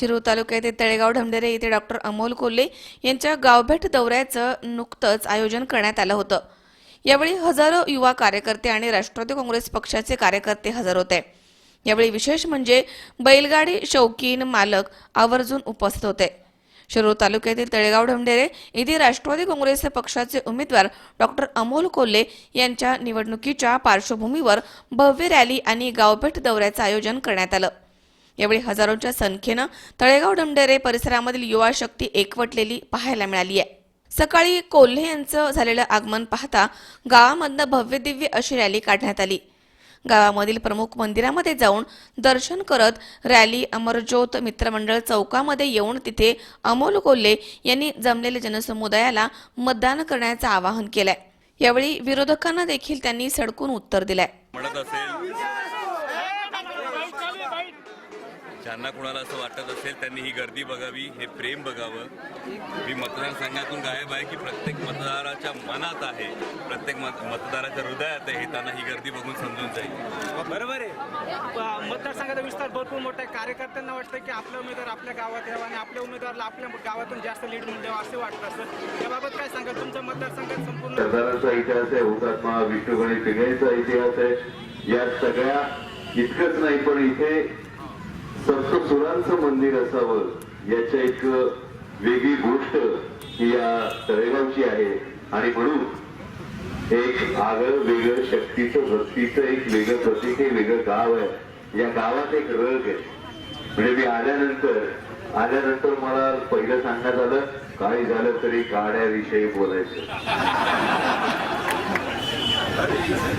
शिरूर तालुक्यातील तळेगाव ढमढेरे येथे डॉक्टर अमोल कोल्हे यांच्या गावभेट दौऱ्याचं नुकतंच आयोजन करण्यात आलं होतं. यावेळी हजारो युवा कार्यकर्ते आणि राष्ट्रवादी काँग्रेस पक्षाचे कार्यकर्ते हजर होते. यावेळी विशेष म्हणजे बैलगाडी शौकीन मालक आवर्जून उपस्थित होते. शिरूर तालुक्यातील तळेगाव ढमढेरे येथे राष्ट्रवादी काँग्रेस पक्षाचे उमेदवार डॉक्टर अमोल कोल्हे यांच्या निवडणुकीच्या पार्श्वभूमीवर भव्य रॅली आणि गावभेट दौऱ्याचं आयोजन करण्यात आलं. यावेळी हजारोंच्या संख्येनं तळेगाव डमडेरे परिसरामधील युवा शक्ती एकवटलेली पाहायला मिळाली आहे. सकाळी कोल्हे यांचं झालेलं आगमन पाहता गावामधनं भव्य दिव्य अशी रॅली काढण्यात आली. गावामधील प्रमुख मंदिरामध्ये जाऊन दर्शन करत रॅली अमरज्योत मित्रमंडळ चौकामध्ये येऊन तिथे अमोल कोल्हे यांनी जमलेल्या जनसमुदायाला मतदान करण्याचं आवाहन केलंय. यावेळी विरोधकांना देखील त्यांनी सडकून उत्तर दिलंय म्हणत असेल ज्यांना कुणाला असं वाटत असेल त्यांनी ही गर्दी बघावी हे प्रेम बघावं. मी मतदारसंघातून गायब आहे की प्रत्येक मतदाराच्या मनात आहे प्रत्येक मत मतदाराच्या हृदयात आहे हे त्यांना ही गर्दी बघून समजून जाईल. बरोबर आहे. मतदारसंघाचा विस्तार भरपूर मोठा आहे. कार्यकर्त्यांना वाटतं की आपला उमेदवार आपल्या गावात यावा आणि आपल्या उमेदवाराला आपल्या गावातून जास्त लीड मिळून द्यावं असे वाटतं असं. त्याबाबत काय सांगाल? तुमच्या मतदारसंघात संपूर्ण सरदारांचा इतिहास आहे हुतात्मा विष्णुगणी पिंगळीचा इतिहास आहे. या सगळ्या इतकंच नाही पण इथे सप्तसुरांचं मंदिर असावं याच्या एक वेगळी गोष्ट ही या तळेगावची आहे. आणि म्हणून एक आगळं वेगळं शक्तीचं भक्तीचं एक वेगळं प्रतीक हे वेगळं गाव आहे. या गावात एक रग आहे. म्हणजे मी आल्यानंतर आल्यानंतर मला पहिलं सांगण्यात आलं काही झालं तरी गाड्याविषयी बोलायचं.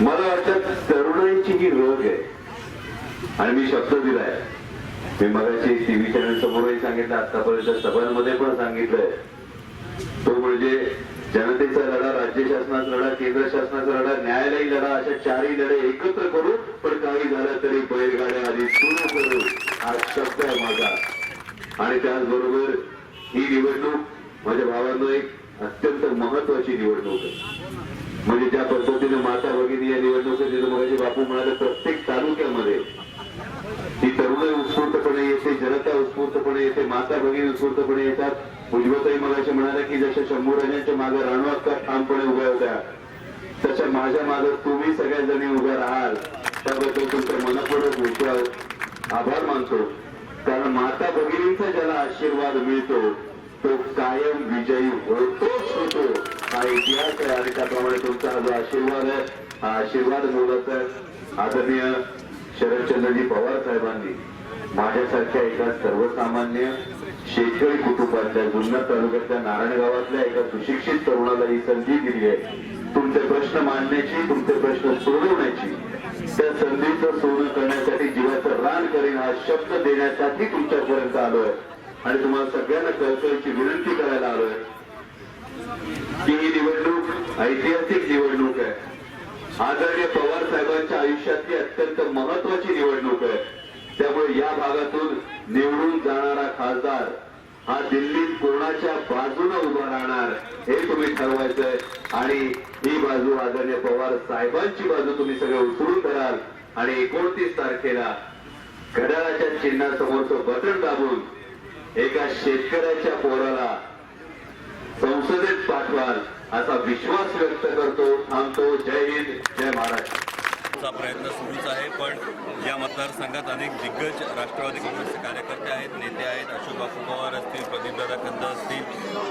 मला वाटतं तरुणाईची ही रग आहे. आणि मी शब्द दिलाय. मी मगाशी टीव्ही चॅनल समोरही सांगितलं आतापर्यंत सभांमध्ये पण सांगितलंय. तो म्हणजे जनतेचा लढा राज्य शासनाचा लढा केंद्र शासनाचा लढा न्यायालयी लढा अशा चारही लढे एकत्र करू पण काही झालं तरी बैलगाड्या आधी सुरू करू हा शब्द आहे माझा. आणि त्याचबरोबर ही निवडणूक माझ्या भावांनो एक अत्यंत महत्वाची निवडणूक आहे. म्हणजे ज्या पद्धतीने माता भगिनी या निवडणुकीत मगाशी बापू म्हणाले प्रत्येक तालुक्यामध्ये ही तरुण उत्स्फूर्तपणे येते जनता उत्स्फूर्तपणे येते. माता भगिनी उत्स्फूर्तपणे येतात. उज्ज्वलताई मगाशी म्हणाल्या की जशा शंभू राजांच्या मागे राणवाक्का ठामपणे उभ्या होत्या तशा माझ्या मागे तुम्ही सगळ्या जणी उभ्या राहाल. त्याबद्दल तुमचा मनपूर्वक विश्वास आभार मानतो. कारण माता भगिनींचा ज्याला आशीर्वाद मिळतो तो कायम विजयी होतोच होतो. हा इतिहास आहे आणि त्याप्रमाणे तुमचा हा जो आशीर्वाद आहे हा आशीर्वाद मोलाचा आहे आदरणीय शरदचंद्रजी पवार साहेबांनी माझ्यासारख्या एका सर्वसामान्य शेतकरी कुटुंबातल्या जुन्नर तालुक्यातल्या नारायण गावातल्या एका सुशिक्षित तरुणाला ही संधी दिली आहे. तुमचे प्रश्न मांडण्याची तुमचे प्रश्न सोडवण्याची. त्या संधीचं सोनं करण्यासाठी जीवाचं रान करेन हा शब्द देण्यासाठी तुमच्यापर्यंत आलोय. आणि तुम्हाला सगळ्यांना कळकळीची विनंती करायला आलोय. की ही निवडणूक ऐतिहासिक निवडणूक आहे. आदरणीय पवार साहेबांच्या आयुष्यातली अत्यंत महत्वाची निवडणूक आहे. त्यामुळे या भागातून निवडून जाणारा खासदार हा दिल्लीत कोणाच्या बाजूने उभा राहणार हे तुम्ही ठरवायचंय. आणि ही बाजू आदरणीय पवार साहेबांची बाजू तुम्ही सगळे उचलून धराल. आणि एकोणतीस तारखेला घड्याळाच्या चिन्हासमोरचं बटन दाबून एका शेतकऱ्याच्या पोराला संसदेत पाठवाल असा विश्वास व्यक्त करतो. थांबतो. जय हिंद. जय महाराष्ट्र. चा प्रयत्न सुरूच आहे पण या मतदारसंघात अनेक दिग्गज राष्ट्रवादी काँग्रेसचे कार्यकर्ते आहेत नेते आहेत. अशोक बापू पवार असतील प्रदीपदादा कंद असतील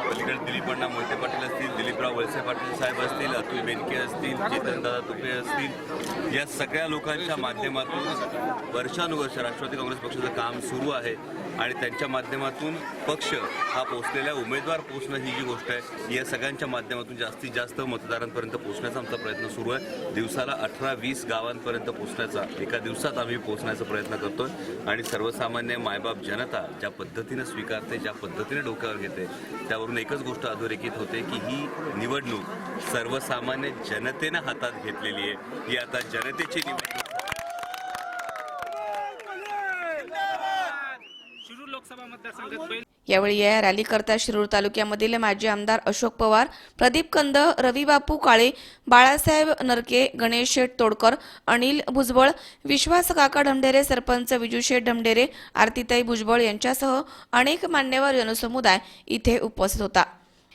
पलीकडे दिलीपण्णा मोहिते पाटील असतील दिलीपराव वळसे पाटील साहेब असतील अतुल बेनके असतील चेतनदादा तुपे असतील. या सगळ्या लोकांच्या माध्यमातून वर्षानुवर्ष राष्ट्रवादी काँग्रेस पक्षाचं काम सुरू आहे आणि त्यांच्या माध्यमातून पक्ष हा पोचलेला उमेदवार पोचणं ही जी गोष्ट आहे या सगळ्यांच्या माध्यमातून जास्तीत जास्त मतदारांपर्यंत पोचण्याचा आमचा प्रयत्न सुरू आहे. दिवसाला अठरा वीस गावांपर्यंत पोचण्याचा एका दिवसात आम्ही पोचण्याचा प्रयत्न करतोय. आणि सर्वसामान्य मायबाप जनता ज्या पद्धतीनं स्वीकारते ज्या पद्धतीने डोक्यावर घेते त्यावरून एकच गोष्ट अधोरेखित होते की ही निवडणूक सर्वसामान्य जनतेनं हातात घेतलेली आहे. ही आता जनतेची निवडणूक शिरूर लोकसभा मतदारसंघात बैल यावेळी या रॅलीकरता शिरूर तालुक्यामधील माजी आमदार अशोक पवार प्रदीप कंद रविबापू काळे बाळासाहेब नरके गणेश शेठ तोडकर अनिल भुजबळ विश्वास काका ढमढेरे सरपंच विजूशेठ ढमढेरे आरतीताई भुजबळ यांच्यासह अनेक मान्यवर जनसमुदाय इथे उपस्थित होता.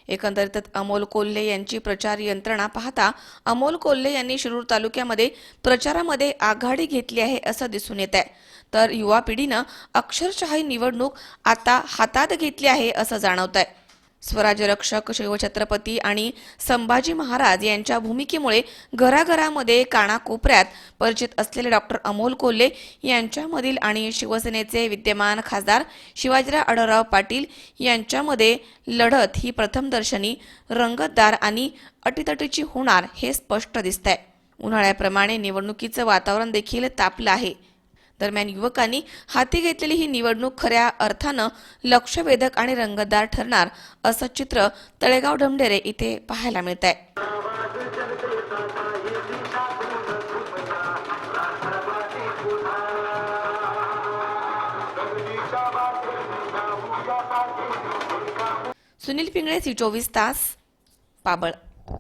एकंदरीतच अमोल कोल्हे यांची प्रचार यंत्रणा पाहता अमोल कोल्हे यांनी शिरूर तालुक्यामध्ये प्रचारामध्ये आघाडी घेतली आहे असं दिसून येत आहे तर युवा पिढीनं अक्षरशः ही निवडणूक आता हातात घेतली आहे असं जाणवत आहे स्वराज्यरक्षक शिवछत्रपती आणि संभाजी महाराज यांच्या भूमिकेमुळे घराघरामध्ये कानाकोपऱ्यात परिचित असलेले डॉक्टर अमोल कोल्हे यांच्यामधील आणि शिवसेनेचे विद्यमान खासदार शिवाजीराव आढळराव पाटील यांच्यामध्ये लढत ही प्रथमदर्शनी रंगतदार आणि अटीतटीची होणार हे स्पष्ट दिसतंय. उन्हाळ्याप्रमाणे निवडणुकीचं वातावरण देखील तापलं आहे. दरम्यान युवकांनी हाती घेतलेली ही निवडणूक खऱ्या अर्थानं लक्षवेधक आणि रंगतदार ठरणार असं चित्र तळेगाव ढमढेरे इथे पाहायला मिळत आहे सुनील पिंगळे सी चोवीस तास पाबळ.